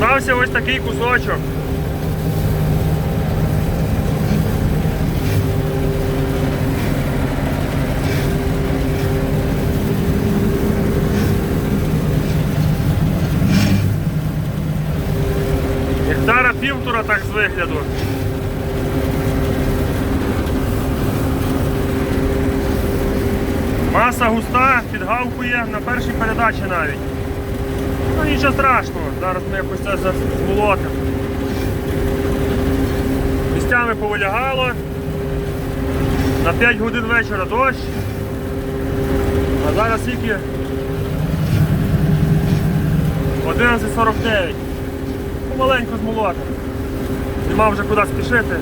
Стався ось такий кусочок. Гектара півтора так з вигляду. Маса густа, підгавкує на першій передачі навіть. Нічого страшного, зараз ми якось це змолотимо. Місцями повилягало. На 5 годин вечора дощ. А зараз тільки 11.49. Помаленьку змолотимо. Нема вже куди спішити.